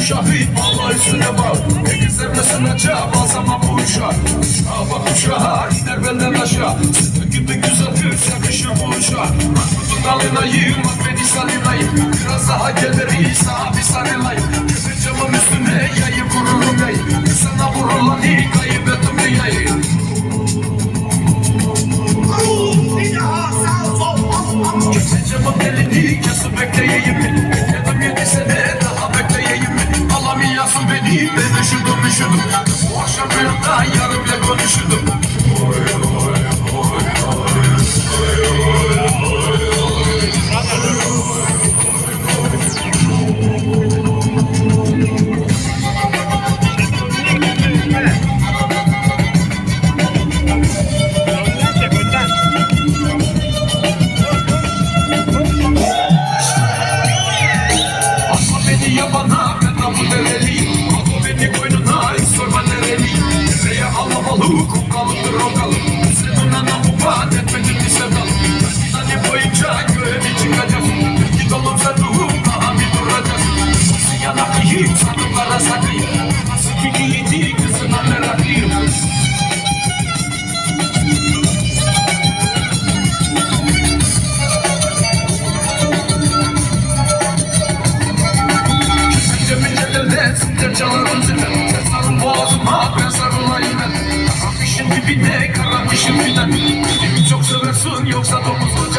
şahit Vallahi üstüne bak. Ne gizlerle sınacak Basama bu uşak Uşağa bak uşağa Gider benden aşağı. Sıkı gibi güzel Türk yakışır bu uşak Mahmut'un dalına yığın Bak beni sanılayım Biraz daha gelir İsa abi sanılayım Beni yabana ben dereliyim Atma beni koynuna hiç sorma nereliyim Nereye alamalı kukalıdır o kalın Senin ana bu vaat etmedin mi sevdalım Hani boyunca görevi çıkacağız Belki dolum sen ruhum daha bir duracağız Nasıl yanakıyım sandıklara sakıyım çalarım zile Sen sarıl boğazıma ben sarılayım ben Karanmışın dibinde karanmışın filan Beni mi çok seversin yoksa domuzun